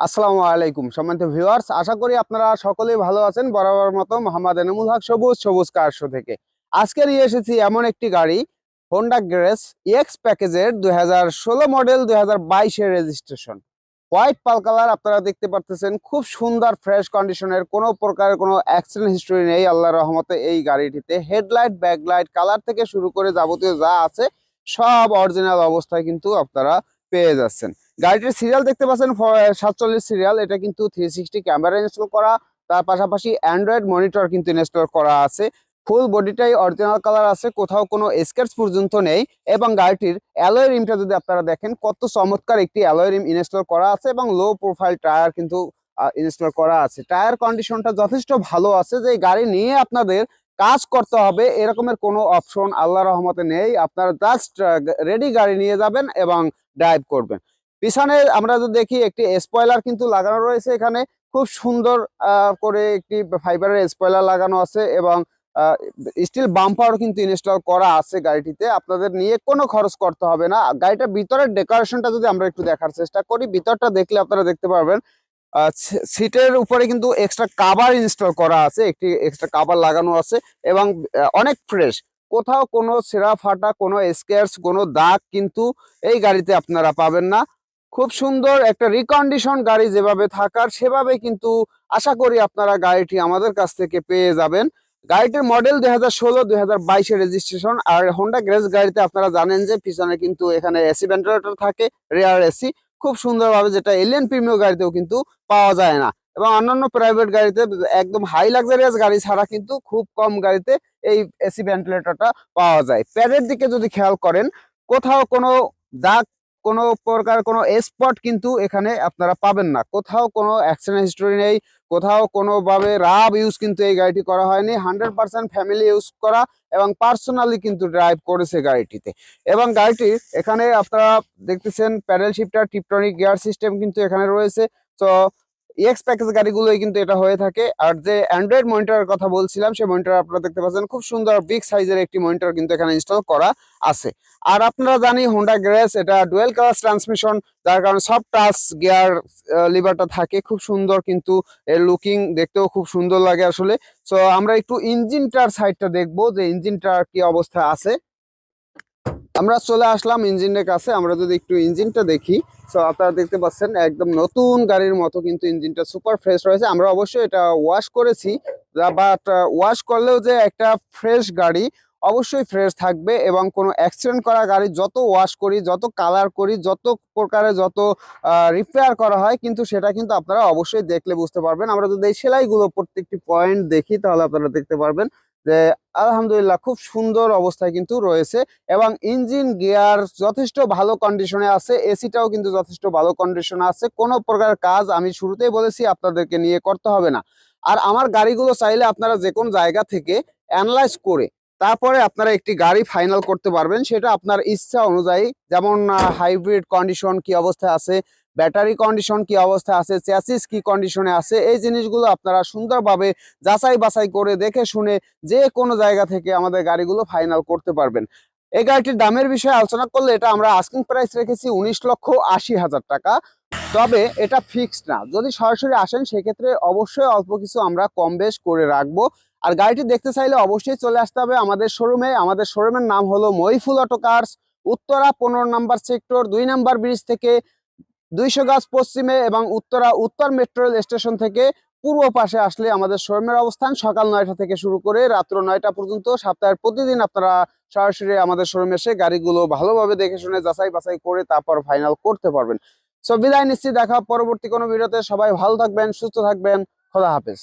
আসসালামু আলাইকুম সম্মানিত ভিউয়ার্স, আশা করি আপনারা সকলেই ভালো আছেন, বরাবর মতো মোহাম্মদ এনামুল হক সবুজ সবুজ কারশো থেকে। আজকে নিয়ে এসেছি এমন একটি গাড়ি হোন্ডা গ্রেস এক্স প্যাকেজের দুই মডেল দুই হাজার রেজিস্ট্রেশন হোয়াইট পাল কালার আপনারা দেখতে পারতেছেন, খুব সুন্দর ফ্রেশ কন্ডিশনের কোনো প্রকার কোনো অ্যাক্সিডেন্ট হিস্টোরি নেই আল্লাহ রহমতে এই গাড়িটিতে। হেডলাইট ব্যাকলাইট কালার থেকে শুরু করে যাবতীয় যা আছে, সব অরিজিনাল অবস্থায় কিন্তু আপনারা পেয়ে যাচ্ছেন। গাড়িটির সিরিয়াল দেখতে পাচ্ছেন সাতচল্লিশ সিরিয়াল এটা কিন্তু থ্রি সিক্সটি ক্যামেরা ইনস্টল করা। তার পাশাপাশি অ্যান্ড্রয়েড মনিটর কিন্তু ইনস্টল করা আছে। ফুল বডিটাই অরিজিনাল কালার আছে। কোথাও কোনো স্কেচ পর্যন্ত নেই। এবং গাড়িটির অ্যালয় রিমটা যদি আপনারা দেখেন, কত চমৎকার একটি অ্যালয় রিম ইনস্টল করা আছে এবং লো প্রোফাইল টায়ার কিন্তু ইনস্টল করা আছে। টায়ার কন্ডিশনটা যথেষ্ট ভালো আছে যে গাড়ি নিয়ে আপনাদের কাজ করতে হবে। এরকমের কোনো অপশন আল্লাহ রহমতে নেই। আপনারা জাস্ট রেডি গাড়ি নিয়ে যাবেন এবং ড্রাইভ করবেন। পিছনে আমরা যদি দেখি একটি স্পয়লার কিন্তু লাগানো রয়েছে এখানে। খুব সুন্দর করে একটি ফাইবারের স্পয়লার লাগানো আছে এবং স্টিল বাম্পারও কিন্তু ইনস্টল করা আছে গাড়িটিতে। আপনাদের নিয়ে কোনো খরচ করতে হবে না। গাড়িটার ভিতরের ডেকোরেশনটা যদি আমরা একটু দেখার চেষ্টা করি, ভিতরটা দেখলে আপনারা দেখতে পারবেন সিটের উপরে কিন্তু এক্সট্রা কাভার ইনস্টল করা আছে, একটি এক্সট্রা কাভার লাগানো আছে এবং অনেক ফ্রেশ কোথাও কোনো ছেঁড়া ফাটা, কোনো স্কেয়ার্স কোনো দাগ কিন্তু এই গাড়িতে আপনারা পাবেন না। খুব সুন্দর একটা রিকন্ডিশন গাড়ি যেভাবে থাকার, সেভাবে কিন্তু আশা করি আপনারা গাড়িটি আমাদের কাছ থেকে পেয়ে যাবেন। গাড়িটির মডেল দুই হাজার ষোলো, দুই হাজার বাইশের রেজিস্ট্রেশন আর হোন্ডা গ্রেস গাড়িতে আপনারা জানেন যে পিছনে কিন্তু এখানে এসি ভেন্টিলেটর থাকে রেয়ার এসি খুব সুন্দরভাবে যেটা এলিয়ান প্রিমিয় গাড়িতেও কিন্তু পাওয়া যায় না। এবং অন্যান্য প্রাইভেট গাড়িতে একদম হাই লাক্সারিয়াস গাড়ি ছাড়া কিন্তু খুব কম গাড়িতে এই এসি ভেন্টিলেটরটা পাওয়া যায়। প্যাডের দিকে যদি খেয়াল করেন, কোথাও কোনো দাগ কোনো প্রকার কোনো স্পট কিন্তু এখানে আপনারা পাবেন না। কোথাও কোনো অ্যাক্সিডেন্ট হিস্টোরি নেই, কোথাও কোনোভাবে রাব ইউজ কিন্তু এই গাড়িটি করা হয়নি। হান্ড্রেড পার্সেন্ট ফ্যামিলি ইউজ করা এবং পার্সোনালি কিন্তু ড্রাইভ করেছে গাড়িটিতে। এবং গাড়িটি এখানে আপনারা দেখতেছেন paddle shifter tiptronic gear system কিন্তু এখানে রয়েছে। তো এক্স প্যাকেজ গাড়িগুলোই কিন্তু এটা হয়ে থাকে। আর যে অ্যান্ড্রয়েড মনিটরের কথা বলছিলাম, সেই মনিটর আপনারা দেখতে পাচ্ছেন, খুব সুন্দর বিগ সাইজের একটি মনিটর কিন্তু এখানে ইনস্টল করা আছে। আর আপনারা জানি হোন্ডা গ্রেস এটা ডুয়েল কালার ট্রান্সমিশন যার কারণে সব টাচ গিয়ার লিভারটা থাকে। খুব সুন্দর কিন্তু এর লুকিং দেখতেও খুব সুন্দর লাগে আসলে। সো আমরা একটু ইঞ্জিনটার সাইডটা দেখব যে ইঞ্জিনটার কি অবস্থা আছে। আমরা চলে আসলাম ইঞ্জিনের কাছে, আমরা যদি একটু ইঞ্জিনটা দেখি। তো আপনারা দেখতে পাচ্ছেন, একদম নতুন গাড়ির মতো কিন্তু ইঞ্জিনটা সুপার ফ্রেশ রয়েছে। আমরা অবশ্যই এটা ওয়াশ করেছি বাট ওয়াশ করলেও যে একটা ফ্রেশ গাড়ি অবশ্যই ফ্রেশ থাকবে এবং কোনো অ্যাক্সিডেন্ট করা গাড়ি যত ওয়াশ করি, যত কালার করি, যত প্রকারে যত রিপেয়ার করা হয়, কিন্তু সেটা কিন্তু আপনারা অবশ্যই দেখলে বুঝতে পারবেন। আমরা যদি এই সেলাইগুলো প্রত্যেকটি পয়েন্ট দেখি, তাহলে আপনারা দেখতে পারবেন যে আলহামদুলিল্লাহ খুব সুন্দর অবস্থায় কিন্তু রয়েছে এবং ইঞ্জিন গিয়ার যথেষ্ট ভালো কন্ডিশনে আছে এসিটাও কিন্তু যথেষ্ট ভালো কন্ডিশনে আছে। কোনো প্রকার কাজ আমি শুরুতেই বলেছি, আপনাদেরকে নিয়ে করতে হবে না। আর আমার গাড়িগুলো চাইলে আপনারা যে কোন জায়গা থেকে অ্যানালাইজ করে তারপরে আপনারা একটি গাড়ি ফাইনাল করতে পারবেন। সেটা আপনার ইচ্ছা অনুযায়ী, যেমন হাইব্রিড কন্ডিশন কি অবস্থায় আছে ব্যাটারি কন্ডিশন কি অবস্থায় আছে, চ্যাসিস কি কন্ডিশনে আছে, এই জিনিসগুলো আপনারা সুন্দরভাবে যাচাই বাছাই করে দেখে শুনে যে কোনো জায়গা থেকে আমাদের গাড়িগুলো ফাইনাল করতে পারবেন। এই গাড়িটির দামের বিষয়ে আলোচনা করলে এটা আমরা আস্কিং প্রাইস রেখেছি উনিশ লক্ষ আশি হাজার টাকা। তবে এটা ফিক্সড না, যদি সরাসরি আসেন সেক্ষেত্রে অবশ্যই অল্প কিছু আমরা কম বেশ করে রাখব। আর গাড়িটি দেখতে চাইলে অবশ্যই চলে আসতে হবে আমাদের শোরুমে আমাদের শোরুমের নাম হলো মহিফুল অটো কার্স, উত্তরা পনেরো নাম্বার সেক্টর দুই নাম্বার ব্রিজ থেকে দুইশো গাছ পশ্চিমে এবং উত্তরা উত্তর মেট্রো রেল স্টেশন থেকে পূর্ব পাশে আসলে আমাদের শোরুমের অবস্থান। সকাল নয়টা থেকে শুরু করে রাত্র নয়টা পর্যন্ত সপ্তাহের প্রতিদিন আপনারা সরাসরি আমাদের শোরুমে এসে গাড়িগুলো ভালোভাবে দেখে শুনে যাচাই বাছাই করে তারপর ফাইনাল করতে পারবেন। সো বিদায় নিশ্চিত দেখা পরবর্তী কোনো ভিডিওতে। সবাই ভালো থাকবেন, সুস্থ থাকবেন। খোদা হাফেজ।